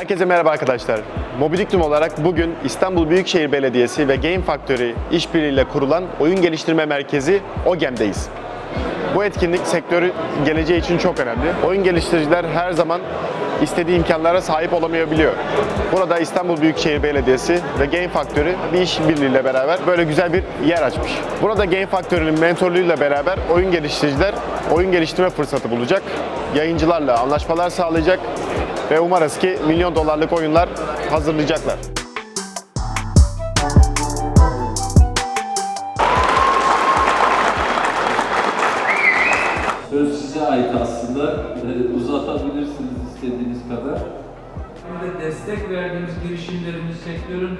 Herkese merhaba arkadaşlar. Mobiliktum olarak bugün İstanbul Büyükşehir Belediyesi ve Game Factory işbirliğiyle kurulan oyun geliştirme merkezi OGEM'deyiz. Bu etkinlik sektörü geleceği için çok önemli. Oyun geliştiriciler her zaman istediği imkanlara sahip olamayabiliyor. Burada İstanbul Büyükşehir Belediyesi ve Game Factory bir iş birliğiyle beraber böyle güzel bir yer açmış. Burada Game Factory'nin mentorluğuyla beraber oyun geliştiriciler oyun geliştirme fırsatı bulacak. Yayıncılarla anlaşmalar sağlayacak ve umarız ki milyon dolarlık oyunlar hazırlayacaklar. Söz size ait aslında. Ee, Uzatabilirsiniz istediğiniz kadar. Hem de destek verdiğimiz girişimlerimiz sektörün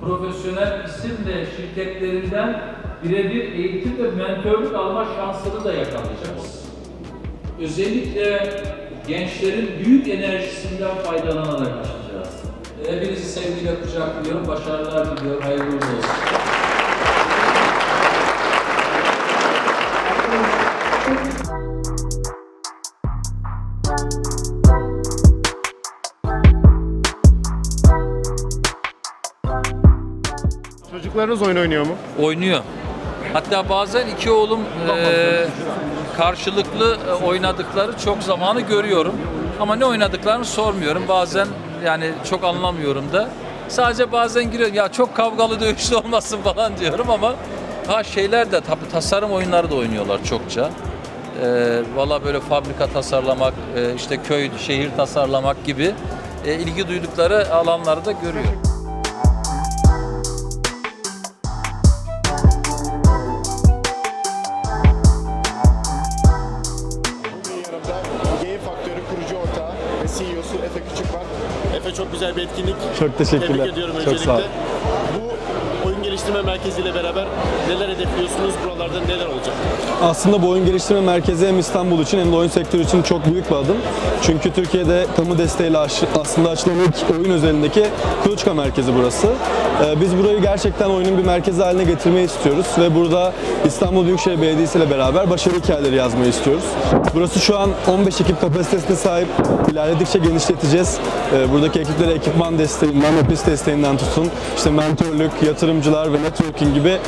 profesyonel isim ve şirketlerinden birebir eğitim ve mentörlük alma şansını da yakalayacağız. Özellikle gençlerin büyük enerjisinden faydalanarak açacağız. Hepinizi sevgiyle kucaklıyorum, başarılar diliyorum, hayırlı olsun. Çocuklarınız oyun oynuyor mu? Oynuyor. Hatta bazen iki oğlum e, karşılıklı e, oynadıkları çok zamanı görüyorum. Ama ne oynadıklarını sormuyorum. Bazen yani çok anlamıyorum da. Sadece bazen giriyorum ya çok kavgalı dövüşlü olmasın falan diyorum ama ha şeyler de tabii tasarım oyunları da oynuyorlar çokça. E, Valla böyle fabrika tasarlamak, e, işte köy, şehir tasarlamak gibi e, ilgi duydukları alanları da görüyor. Etkinlik. Çok teşekkürler. Tebrik ediyorum Çok öncelikle. sağ ol. Bu oyun geliştirme merkeziyle beraber neler hedefliyorsunuz? Buralarda neler olacak? Aslında bu oyun geliştirme merkezi hem İstanbul için hem de oyun sektörü için çok büyük bir adım. Çünkü Türkiye'de kamu desteğiyle aslında açılan ilk oyun özelindeki kuluçka merkezi burası. Ee, Biz burayı gerçekten oyunun bir merkezi haline getirmeyi istiyoruz ve burada İstanbul Büyükşehir Belediyesi ile beraber başarı hikayeleri yazmayı istiyoruz. Burası şu an 15 ekip kapasitesine sahip. İlerledikçe genişleteceğiz. Ee, Buradaki ekiplere ekipman desteğinden, ofis desteğinden tutun, işte mentörlük, yatırımcılar ve networking gibi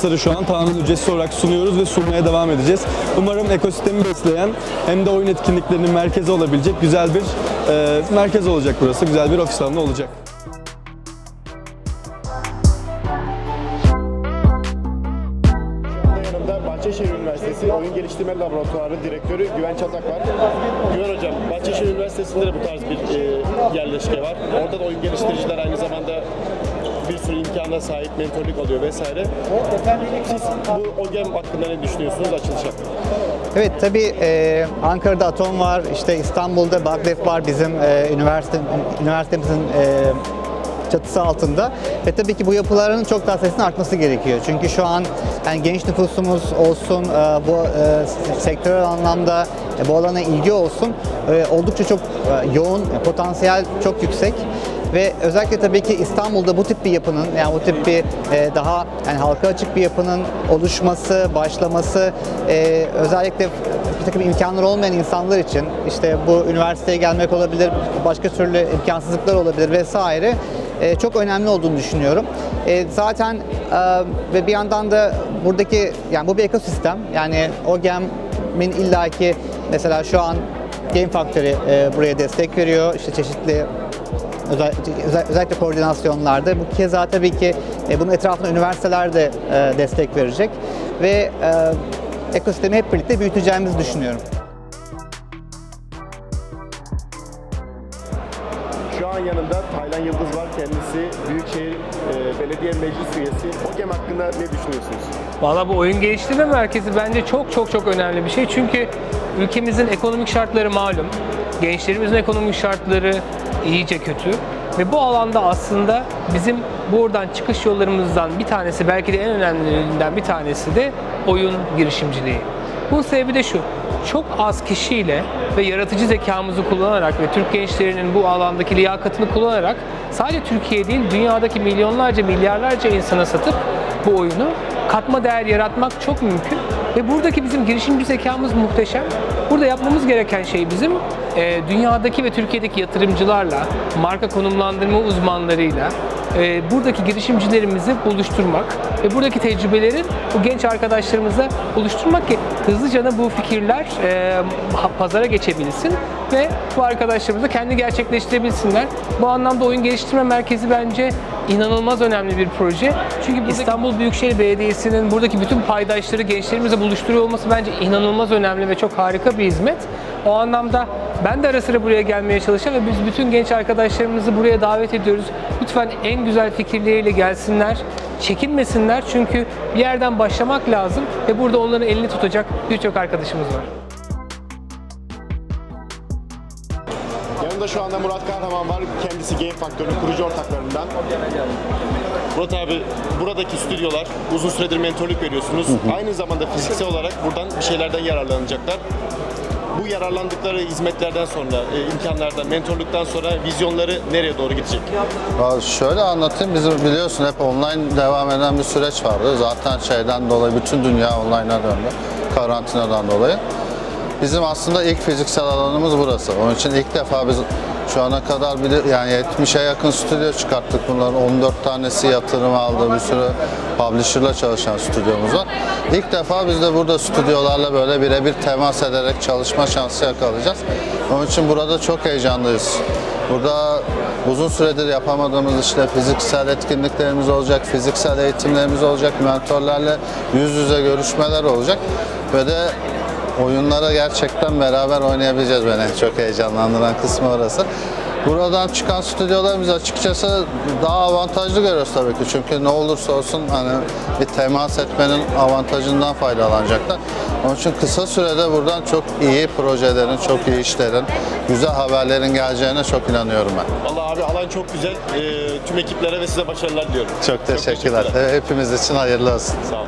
şansları şu an tamamen ücretsiz olarak sunuyoruz ve sunmaya devam edeceğiz. Umarım ekosistemi besleyen hem de oyun etkinliklerinin merkezi olabilecek güzel bir e, merkez olacak burası. Güzel bir ofis alanı olacak. Bahçeşehir Üniversitesi Oyun Geliştirme Laboratuvarı Direktörü Güven Çatak var. Güven Hocam, Bahçeşehir Üniversitesi'nde de bu tarz bir e, yerleşke var. Orada da oyun geliştiriciler aynı zamanda imkana sahip, mentorluk alıyor vesaire. Siz bu OGEM hakkında ne düşünüyorsunuz açılış? Evet tabii e, Ankara'da Atom var, işte İstanbul'da Bagdef var bizim e, üniversite, üniversitemizin e, çatısı altında. Ve tabii ki bu yapıların çok daha sayısının artması gerekiyor. Çünkü şu an yani genç nüfusumuz olsun, e, bu e, sektörel anlamda e, bu alana ilgi olsun e, oldukça çok e, yoğun, potansiyel çok yüksek. Ve özellikle tabii ki İstanbul'da bu tip bir yapının, yani bu tip bir e, daha yani halka açık bir yapının oluşması, başlaması, e, özellikle bir takım imkanları olmayan insanlar için işte bu üniversiteye gelmek olabilir, başka türlü imkansızlıklar olabilir vesaire e, çok önemli olduğunu düşünüyorum. E, zaten e, ve bir yandan da buradaki yani bu bir ekosistem yani OGEM'in illaki mesela şu an Game Factory e, buraya destek veriyor. İşte çeşitli özellikle, koordinasyonlarda. Bu keza tabii ki e, bunun etrafında üniversiteler de e, destek verecek ve e, ekosistemi hep birlikte büyüteceğimizi düşünüyorum. Şu an yanımda Taylan Yıldız var. Kendisi Büyükşehir e, Belediye Meclis Üyesi. OGEM hakkında ne düşünüyorsunuz? Valla bu oyun geliştirme merkezi bence çok çok çok önemli bir şey. Çünkü ülkemizin ekonomik şartları malum. Gençlerimizin ekonomik şartları iyice kötü. Ve bu alanda aslında bizim buradan çıkış yollarımızdan bir tanesi, belki de en önemlilerinden bir tanesi de oyun girişimciliği. Bunun sebebi de şu, çok az kişiyle ve yaratıcı zekamızı kullanarak ve Türk gençlerinin bu alandaki liyakatını kullanarak sadece Türkiye değil, dünyadaki milyonlarca, milyarlarca insana satıp bu oyunu katma değer yaratmak çok mümkün. Ve buradaki bizim girişimci zekamız muhteşem. Burada yapmamız gereken şey bizim e, dünyadaki ve Türkiye'deki yatırımcılarla, marka konumlandırma uzmanlarıyla e, buradaki girişimcilerimizi buluşturmak ve buradaki tecrübelerin bu genç arkadaşlarımıza buluşturmak ki hızlıca da bu fikirler e, pazara geçebilsin ve bu arkadaşlarımız da kendi gerçekleştirebilsinler. Bu anlamda Oyun Geliştirme Merkezi bence inanılmaz önemli bir proje. Çünkü İstanbul Büyükşehir Belediyesi'nin buradaki bütün paydaşları gençlerimizle buluşturuyor olması bence inanılmaz önemli ve çok harika bir hizmet. O anlamda ben de ara sıra buraya gelmeye çalışıyorum ve biz bütün genç arkadaşlarımızı buraya davet ediyoruz. Lütfen en güzel fikirleriyle gelsinler, çekinmesinler çünkü bir yerden başlamak lazım ve burada onların elini tutacak birçok arkadaşımız var. Yanımda şu anda Murat Kahraman var. Kendisi Game Factory'nin kurucu ortaklarından. Murat abi, buradaki stüdyolar uzun süredir mentorluk veriyorsunuz. Aynı zamanda fiziksel olarak buradan bir şeylerden yararlanacaklar. Bu yararlandıkları hizmetlerden sonra, e, imkanlardan, mentorluktan sonra vizyonları nereye doğru gidecek? Ya Şöyle anlatayım, bizim biliyorsun hep online devam eden bir süreç vardı. Zaten şeyden dolayı bütün dünya online'a döndü, karantinadan dolayı. Bizim aslında ilk fiziksel alanımız burası. Onun için ilk defa biz şu ana kadar bile yani 70'e yakın stüdyo çıkarttık. Bunların 14 tanesi yatırım aldı. Bir sürü publisher'la çalışan stüdyomuz var. İlk defa biz de burada stüdyolarla böyle birebir temas ederek çalışma şansı yakalayacağız. Onun için burada çok heyecanlıyız. Burada uzun süredir yapamadığımız işte fiziksel etkinliklerimiz olacak, fiziksel eğitimlerimiz olacak, mentorlarla yüz yüze görüşmeler olacak ve de oyunlara gerçekten beraber oynayabileceğiz beni. en Çok heyecanlandıran kısmı orası. Buradan çıkan stüdyolarımız açıkçası daha avantajlı görüyoruz tabii ki. Çünkü ne olursa olsun hani bir temas etmenin avantajından faydalanacaklar. Onun için kısa sürede buradan çok iyi projelerin, çok iyi işlerin, güzel haberlerin geleceğine çok inanıyorum ben. Vallahi abi alan çok güzel. E, tüm ekiplere ve size başarılar diliyorum. Çok teşekkürler. Hepimiz için hayırlı olsun. Sağ olun.